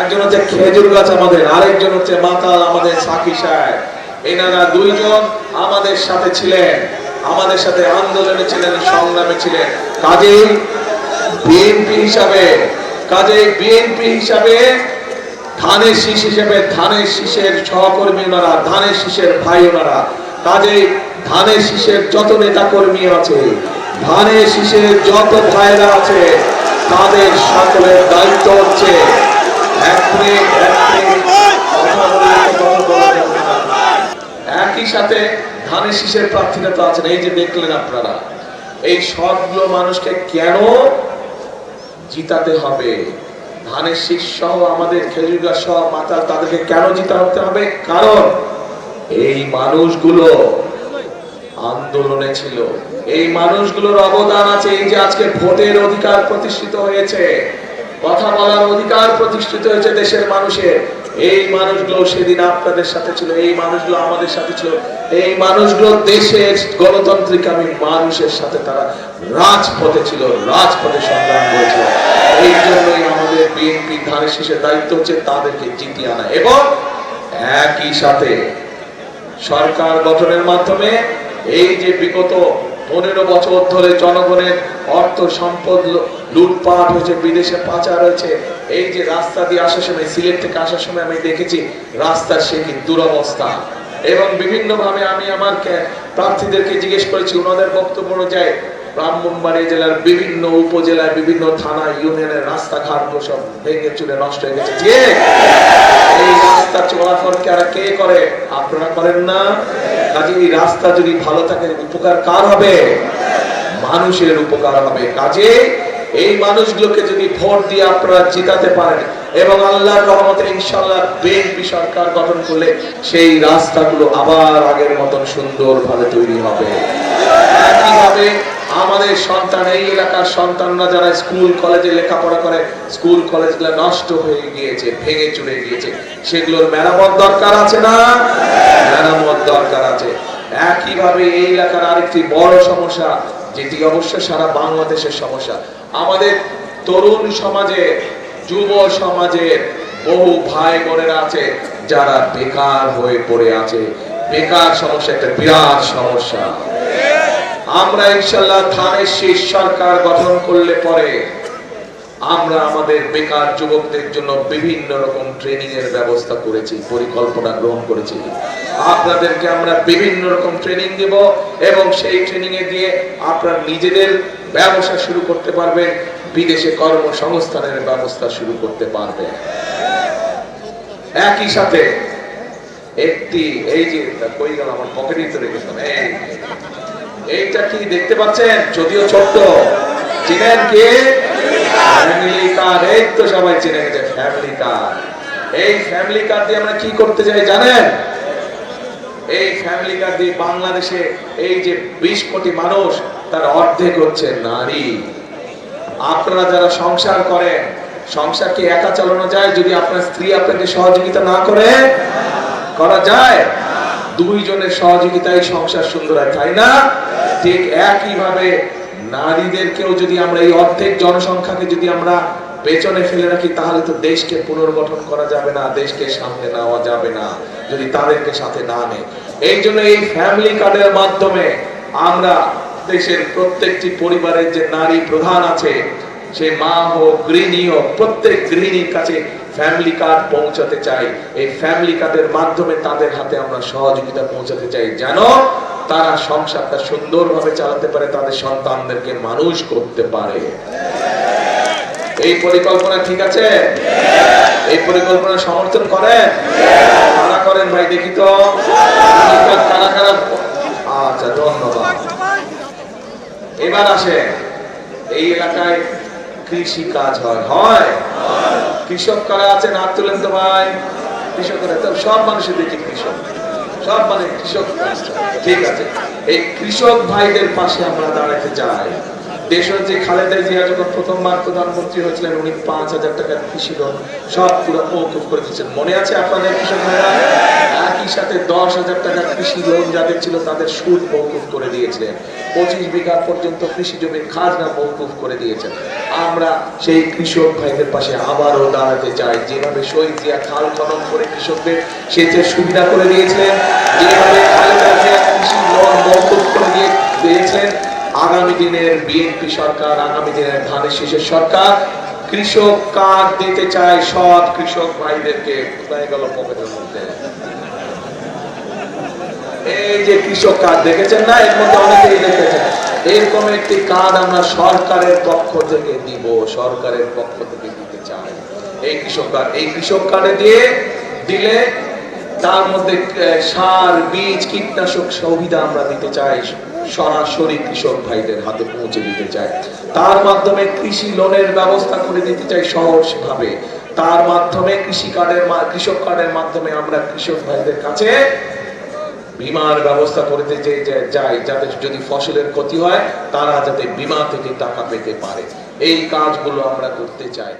একজন হচ্ছে খেজুর গাছ আমাদের, আরেকজন হচ্ছে মাতাল আমাদের সাকি সাহেব। এনারা দুইজন আমাদের সাথে ছিলেন, আমাদের সাথে আন্দোলনে ছিলেন, সংগ্রামে ছিলেন। কাজেই বিএনপি হিসাবে, কাজেই বিএনপি হিসাবে ধানের শীষ হিসেবে ধানের শীষের সহকর্মী ওনারা ধানের শীষের ভাই ওনারা কাজে ধানের শীষের যত নেতা কর্মী আছে, ধানের শীষের যত ভাইরা আছে, তাদের সকলের দায়িত্ব হচ্ছে একই সাথে ধানের শীষের প্রার্থীরা তো আছেন। এই যে দেখলেন আপনারা, এই সবগুলো মানুষকে কেন জিতাতে হবে? ধানের শীষ সহ আমাদের খেজুর গাছ সহ মাতাল তাদেরকে কেন জিতাতে হবে? কারণ এই মানুষগুলো আন্দোলনে ছিল। এই মানুষগুলোর অবদান আছে। এই যে আজকে ভোটের অধিকার প্রতিষ্ঠিত হয়েছে কথা বলার অধিকার প্রতিষ্ঠিত হয়েছে দেশের মানুষের এই মানুষগুলো সেদিন আপনাদের সাথে ছিল, এই মানুষগুলো আমাদের সাথে ছিল। এই মানুষগুলো দেশের গণতান্ত্রিক আমি মানুষের সাথে তারা রাজপথে ছিল, রাজপথে সংগ্রাম করেছিল। এই জন্যই আমাদের বিএনপি ধানের শীষের দায়িত্ব হচ্ছে তাদেরকে জিতিয়ে আনা এবং একই সাথে সরকার গঠনের মাধ্যমে এই যে বিগত পনেরো বছর ধরে জনগণের অর্থ সম্পদ লুটপাট হয়েছে, বিদেশে পাচার হয়েছে। এই যে রাস্তা দিয়ে আসার সময়, সিলেট থেকে আসার সময় আমি দেখেছি, রাস্তার সে কি দুরবস্থা। এবং বিভিন্ন ভাবে আমি আমার প্রার্থীদেরকে জিজ্ঞেস করেছি, ওনাদের বক্তব্য অনুযায়ী ব্রাহ্মণবাড়ি জেলার বিভিন্ন উপজেলায়, বিভিন্ন থানা, ইউনিয়নের রাস্তাঘাট সব ভেঙে চুলে নষ্ট হয়ে গেছে। এই রাস্তা চলাফল কে করে? আপনারা করেন না? কাজে এই রাস্তা যদি ভালো থাকে উপকার কার হবে? মানুষের উপকার হবে। কাজে এই মানুষগুলোকে যদি ভোট দিয়ে আপনারা জিতাতে পারেন এবং আল্লাহর রহমতে ইনশাল্লাহ বিএনপি সরকার গঠন করলে সেই রাস্তাগুলো আবার আগের মতন সুন্দরভাবে তৈরি হবে। আমাদের সন্তান, এই এলাকার সন্তানরা যারা স্কুল, কলেজে লেখাপড়া করে, স্কুল, কলেজগুলো নষ্ট হয়ে গিয়েছে, ভেঙে চুরে গিয়েছে। সেগুলোর মেরামত দরকার আছে না? মেরামত দরকার আছে। একইভাবে এই এলাকার আরেকটি বড় সমস্যা, যেটি অবশ্য সারা বাংলাদেশের সমস্যা। আমাদের তরুণ সমাজে, যুব সমাজের বহু ভাই বোনেরা আছে, যারা বেকার হয়ে পড়ে আছে। বেকার সমস্যা, একটা বিরাট সমস্যা। আমরা ইনশাল্লাহ ধানের শীষ সরকার গঠন করলে পরে আমরা আমাদের বেকার যুবকদের জন্য বিভিন্ন রকম ট্রেনিং এর ব্যবস্থা করেছি, পরিকল্পনা গ্রহণ করেছি। আপনাদেরকে আমরা বিভিন্ন রকম ট্রেনিং দেব এবং সেই ট্রেনিং এ দিয়ে আপনারা নিজেদের ব্যবসা শুরু করতে পারবেন, বিদেশে কর্মসংস্থানের ব্যবস্থা শুরু করতে পারবেন। একই সাথে একটি, এই যে কই গেল আমার পকেটেই তো রেখেছিলাম এইটা কি দেখতে পাচ্ছেন? যদিও ছোট্ট। চিনেন কে? এই কি যে মানুষ, তার অর্ধেক হচ্ছে নারী। আপনারা যারা সংসার করেন, সংসার কি একা চালানো যায় যদি আপনার স্ত্রী আপনাকে সহযোগিতা না করে? করা যায়? দুইজনের সহযোগিতায় সংসার সুন্দর হয় তাই না? ঠিক একই ভাবে নারীদেরকেও যদি আমরা এই অর্ধেক জনসংখ্যাকে যদি আমরা পেছনে ফেলে রাখি, তাহলে তো দেশকে পুনর্গঠন করা যাবে না, দেশকে সামনে নেওয়া যাবে না, যদি তাদেরকে সাথে না নেই। এই জন্য এই ফ্যামিলি কার্ডের মাধ্যমে আমরা দেশের প্রত্যেকটি পরিবারের যে নারী প্রধান আছে সে মা হোক গৃহিণী হোক প্রত্যেক গৃহিণীর কাছে ফ্যামিলি কার্ড পৌঁছাতে চাই এই ফ্যামিলি কার্ডের মাধ্যমে তাদের হাতে আমরা সহযোগিতা পৌঁছাতে চাই। যেন তারা সংসারটা সুন্দরভাবে চালাতে পারে, তাদের সন্তানদেরকে মানুষ করতে পারে। এই পরিকল্পনা ঠিক আছে? এই পরিকল্পনা সমর্থন করেন? কারা করেন ভাই, দেখি তো। কারা কারা? আচ্ছা ধন্যবাদ। এবার আসে এই এলাকায় কৃষি কাজ হয় হয়। কৃষক কারা আছেন? হাত তুলেন তো ভাই। কৃষকরা তো সব মানুষের দেখি কৃষক। সব মানে কৃষক। ঠিক আছে। এই কৃষক ভাইদের পাশে আমরা দাঁড়াতে চাই। খালেদা জিয়া যখন প্রধানমন্ত্রী হয়েছিলেন, উনি পাঁচ হাজার টাকার কৃষি লোন সব পুরো করে দিয়েছেন। মনে আছে আপনাদের কৃষক ভাইরা? একই সাথে দশ হাজার টাকার কৃষি লোন যাদের ছিল, তাদের সুদ করে পঁচিশ বিঘা পর্যন্ত কৃষি জমির খাজনা মৌকুফ করে দিয়েছেন। আমরা সেই কৃষক ভাইদের পাশে আবারও দাঁড়াতে চাই। যেভাবে শহীদ জিয়া খাল খনন করে কৃষকদের সেচের সুবিধা করে দিয়েছিলেন, যেভাবে খালেদা জিয়া কৃষি লোন মৌকুফ করে দিয়ে দিয়েছেন আগামী দিনের বিএনপি সরকার, আগামী দিনের ধানের শীষের সরকার, কৃষক কার্ড দিতে চায় সৎ কৃষক ভাইদেরকে কোথায় গেল পকেটের মধ্যে? এই যে কৃষক কার্ড দেখেছেন না? এর মধ্যে অনেকেই দেখেছেন। এরকম একটি কার্ড আমরা সরকারের পক্ষ থেকে দিব, সরকারের পক্ষ থেকে দিতে চাই। এই কৃষক কার্ড, এই কৃষক কার্ডে দিয়ে দিলে তার মধ্যে সার, বীজ, কীটনাশক সুবিধা আমরা দিতে চাই। সরাসরি কৃষক ভাইদের হাতে পৌঁছে দিতে চাই তার মাধ্যমে কৃষি লোনের ব্যবস্থা করে দিতে চাই সহজ ভাবে তার মাধ্যমে কৃষি কার্ডের কৃষক কার্ডের মাধ্যমে আমরা কৃষক ভাইদের কাছে বিমার ব্যবস্থা করতে যে যাই, যাতে যদি ফসলের ক্ষতি হয়, তারা যাতে বিমা থেকে টাকা পেতে পারে। এই কাজগুলো আমরা করতে চাই।